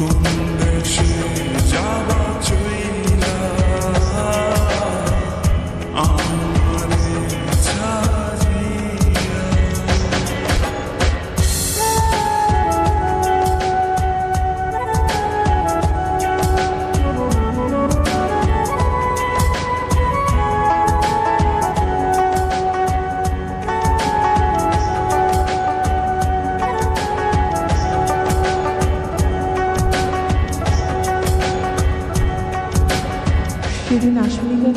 con সেদিন আসবি কেন?